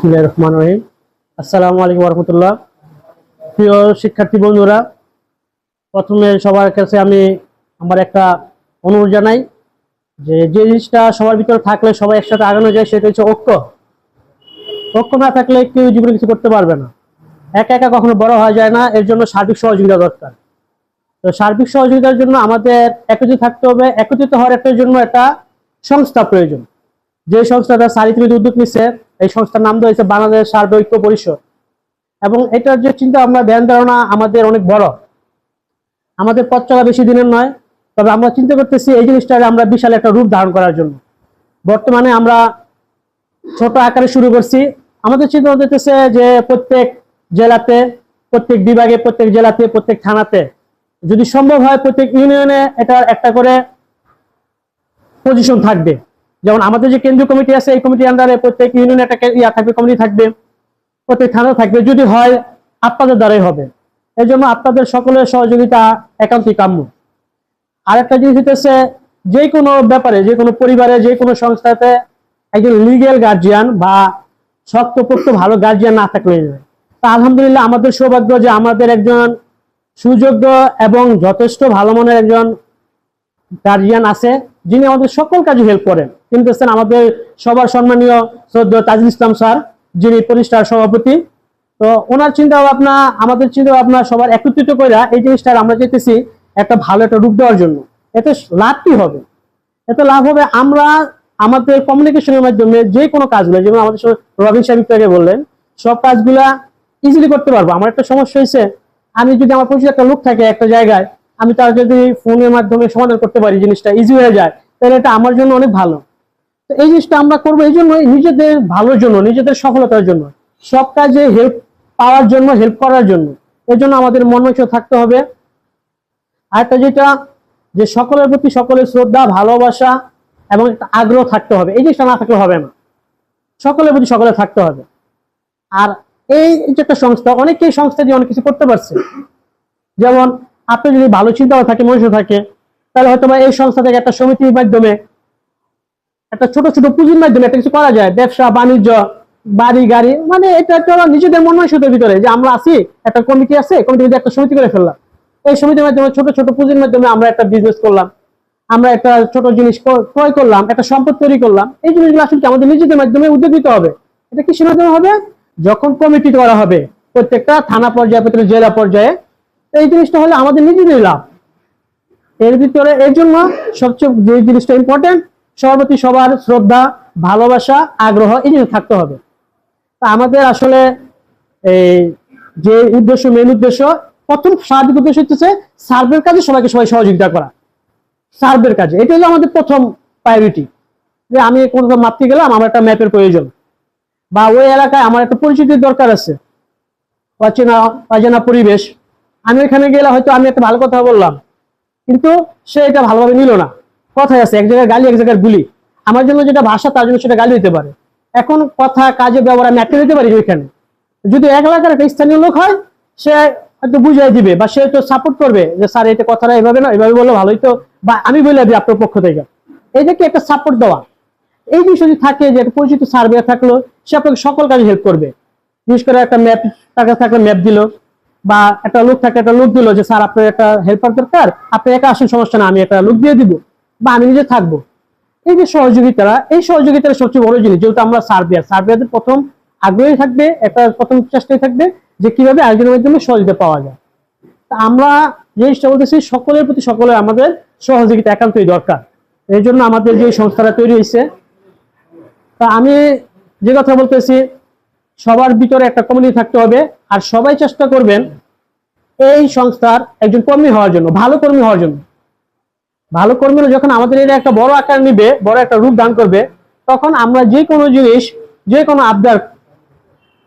বিসমুল্লাহ রহমান রহিম। আসসালামু আলাইকুম রহমতুল্লাহ প্রিয় শিক্ষার্থী বন্ধুরা, প্রথমে সবার কাছে আমি আমার একটা অনুরোধ জানাই যে যে জিনিসটা সবার ভিতরে থাকলে সবাই একসাথে আগানো যায়, সেটা হচ্ছে ঐক্য। ঐক্য না থাকলে কেউ জীবনে কিছু করতে পারবে না। একা একা কখনো বড় হওয়া যায় না, এর জন্য সার্বিক সহযোগিতা দরকার। তো সার্বিক সহযোগিতার জন্য আমাদের একত্রিত থাকতে হবে। একত্রিত হওয়ার একটা জন্য একটা সংস্থা প্রয়োজন। যে সংস্থাটা সারিতবিদ উদ্যোগ নিচ্ছে এই সংস্থার নাম দিয়েছে বাংলাদেশ সার্ব ঐক্য পরিষদ। এবং এটার যে চিন্তা আমরা, ধ্যান ধারণা আমাদের অনেক বড়। আমাদের পথ চলা বেশি দিনের নয়, তবে আমরা চিন্তা করতেছি এই জিনিসটাকে আমরা বিশাল একটা রূপ ধারণ করার জন্য। বর্তমানে আমরা ছোট আকারে শুরু করছি। আমাদের চিন্তা হতেছে যে প্রত্যেক জেলাতে, প্রত্যেক বিভাগে, প্রত্যেক জেলাতে, প্রত্যেক থানাতে যদি সম্ভব হয় প্রত্যেক ইউনিয়নে এটার একটা করে পজিশন থাকবে। যেমন আমাদের যে কেন্দ্রীয় কমিটি আছে, এই কমিটির আন্ডারে প্রত্যেক ইউনিয়নে একটা ইয়া থাকবে কমিটি থাকবে, প্রত্যেক থানা থাকবে, যদি হয় আপনাদের দ্বারাই হবে। এই জন্য আপনাদের সকলের সহযোগিতা একান্তই কাম্য। আরেকটা জিনিস হচ্ছে যে কোনো ব্যাপারে, যে কোনো পরিবারে, যে কোনো সংস্থাতে একজন লিগেল গার্জিয়ান বা শক্তপোক্ত ভালো গার্জিয়ান না থাকলে তা আলহামদুলিল্লাহ আমাদের সৌভাগ্য যে আমাদের একজন সুযোগ্য এবং যথেষ্ট ভালো মনের একজন গার্জিয়ান আছে। যিনি আমাদের সকল কাজে হেল্প করেন। কিন্তু হচ্ছেন আমাদের সবার সম্মানীয় সদ্য তাজুল ইসলাম স্যার, যিনি প্রতিষ্ঠার সভাপতি। তো ওনার চিন্তা ভাবনা আমাদের চিন্তা ভাবনা সবার একত্রিত করে এই জিনিসটা আমরা যেতেছি একটা ভালো একটা রূপ দেওয়ার জন্য। এতে লাভ কি হবে। এতে লাভ হবে আমরা আমাদের কমিউনিকেশনের মাধ্যমে যে কোনো কাজগুলো, যেমন আমাদের রবিন সাহেব আগে বললেন, সব কাজগুলা ইজিলি করতে পারব। আমার একটা সমস্যা হয়েছে আমি যদি আমার পরিচিত একটা লোক থাকে একটা জায়গায় আমি তার যদি ফোনের মাধ্যমে সমাধান করতে পারি জিনিসটা ইজি হয়ে যায়। তাহলে এটা আমার জন্য অনেক ভালো। তো এই জিনিসটা আমরা করব এই জন্য নিজেদের ভালোর জন্য, নিজেদের সফলতার জন্য, সব কাজে হেল্প পাওয়ার জন্য হেল্প করার জন্য। এর জন্য আমাদের মনমানসিক থাকতে হবে। আরেকটা যেটা, যে সকলের প্রতি সকলের শ্রদ্ধা, ভালোবাসা এবং একটা আগ্রহ থাকতে হবে। এই জিনিসটা না থাকলে হবে না। সকলের প্রতি সকলে থাকতে হবে। আর এই যে একটা সংস্থা, অনেকেই সংস্থা দিয়ে অনেক কিছু করতে পারছে। যেমন আপনি যদি ভালো চিন্তা থাকে মনুষ্য থাকে, তাহলে হয়তো বা এই সংস্থা থেকে একটা সমিতির মাধ্যমে, একটা ছোট ছোট পুঁজির মাধ্যমে একটা কিছু করা যায়। ব্যবসা, বাণিজ্য, বাড়ি, গাড়ি মানে এটা একটা নিজেদের মন মানসিকতার ভিতরে। যে আমরা আছি, একটা কমিটি আছে, কমিটি মধ্যে একটা সমিতি করে ফেললাম, এই সমিতির মাধ্যমে, ছোট ছোট পুঁজির মাধ্যমে আমরা একটা বিজনেস করলাম, আমরা একটা ছোট জিনিস ক্রয়- করলাম, একটা সম্পদ তৈরি করলাম, এই জিনিসগুলো আসলে আমাদের নিজেদের মাধ্যমে উদ্যোগ হবে? এটা কিসের মাধ্যমে হবে? যখন কমিটি করা হবে, প্রত্যেকটা থানা পর্যায়ে, প্রত্যেকটা জেলা পর্যায়ে এই জিনিসটা হলে আমাদের নিজেদের লাভ। এর ভিতরে, এর জন্য সবচেয়ে যে জিনিসটা ইম্পর্টেন্ট সর্বতি সবার শ্রদ্ধা, ভালোবাসা, আগ্রহ, এই জিনিস থাকতে হবে। আমাদের আসলে এই যে উদ্দেশ্য মেন উদ্দেশ্য, প্রথম সার্বিক উদ্দেশ্য হচ্ছে সার্ভের কাজে সবাইকে সবাই সহযোগিতা করা। সার্ভের কাজে, এটা হলো আমাদের প্রথম প্রায়োরিটি যে আমি কোথাও মাপতে গেলাম, আমার একটা ম্যাপের প্রয়োজন। বা ওই এলাকায় আমার একটা পরিচিতির দরকার আছে। অচেনা, অজানা পরিবেশ। আমি ওইখানে গেলে হয়তো আমি একটা ভালো কথা বললাম। কিন্তু সে এটা ভালোভাবে নিল না। কথায় আছে, এক জায়গায় গালি, এক জায়গায় গুলি। আমার জন্য যেটা ভাষা, তার জন্য সেটা গালি হতে পারে। এখন কথা, কাজে ব্যবহার আমি একটা দিতে পারি ওইখানে। যদি এক এলাকার একটা স্থানীয় লোক হয়, সে হয়তো বুঝাই দিবে বা সে তো সাপোর্ট করবে যে, স্যার, এটা কথাটা এভাবে না, এভাবে বললে ভালোই তো। বা আমি বলে দিই আপনার পক্ষ থেকে। এই যে কি একটা সাপোর্ট দেওয়া। এই জিনিস যদি থাকে যে, একটা পরিচিত সার্ভে থাকল, সে আপনাকে সকল কাজে হেল্প করবে। বিশেষ করে একটা ম্যাপ তার কাছে থাকলে ম্যাপ দিল। বা একটা লোক থাকে, একটা লোক দিল যে, স্যার, আপনার একটা হেল্পার দরকার, আপনি একা আসেন, সমস্যা না, আমি একটা লোক দিয়ে দিব। বা, আমি নিজে থাকব। এই যে সহযোগিতারা, এই সহযোগিতার সবচেয়ে বড় জিনিস, যেহেতু আমরা সার্বিয়ার, সার্বিয়াদের প্রথম আগ্রহী থাকবে, একটা প্রথম চেষ্টাই থাকবে যে, কীভাবে আয়োজনের মাধ্যমে সহযোগিতা পাওয়া যায়। তা আমরা জিনিসটা বলতেছি, সকলের প্রতি সকলের আমাদের সহযোগিতা একান্তই দরকার। এই জন্য আমাদের যে সংস্থাটা তৈরি হয়েছে, তা আমি যে কথা বলতেছি সবার ভিতরে একটা কমিউনিটি থাকতে হবে। আর সবাই চেষ্টা করবেন এই সংস্থার একজন কর্মী হওয়ার জন্য, ভালো কর্মী হওয়ার জন্য। ভালো কর্মীরা যখন আমাদের এটা একটা বড় আকার নিবে, বড় একটা রূপ দান করবে, তখন আমরা যে কোনো জিনিস, যে কোনো আবদার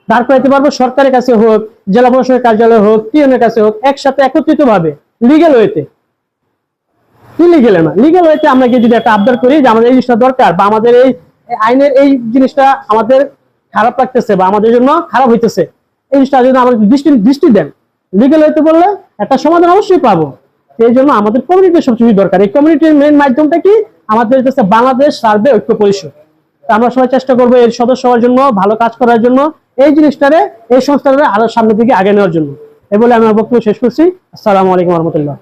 দাঁড় করাতে পারব, সরকারের কাছে হোক, জেলা প্রশাসনের কার্যালয় হোক পিএনের কাছে হোক, একসাথে একত্রিত ভাবে লিগেল ওয়েতে কি লিগেল না? লিগেল ওয়েতে আমরা গিয়ে যদি একটা আবদার করি যে আমাদের এই জিনিসটা দরকার, বা আমাদের এই আইনের এই জিনিসটা আমাদের খারাপ লাগতেছে বা আমাদের জন্য খারাপ হইতেছে, এই জিনিসটা যদি আমাদের দৃষ্টি দৃষ্টি দেন। লিগেল হইতে বললে একটা সমাধান অবশ্যই পাবো। এই জন্য আমাদের কমিউনিটির সবচেয়ে দরকার। এই কমিউনিটির মেন মাধ্যমটা কি? আমাদের হচ্ছে বাংলাদেশ সার্ভে ঐক্য পরিষদ। আমরা সবাই চেষ্টা করব এর সদস্য হওয়ার জন্য, ভালো কাজ করার জন্য, এই জিনিসটারে, এই সংস্থাটারে আরও সামনের দিকে আগে নেওয়ার জন্য। এ বলে আমি বক্তব্য শেষ করছি। আসসালামু আলাইকুম রহমতুল্লাহ।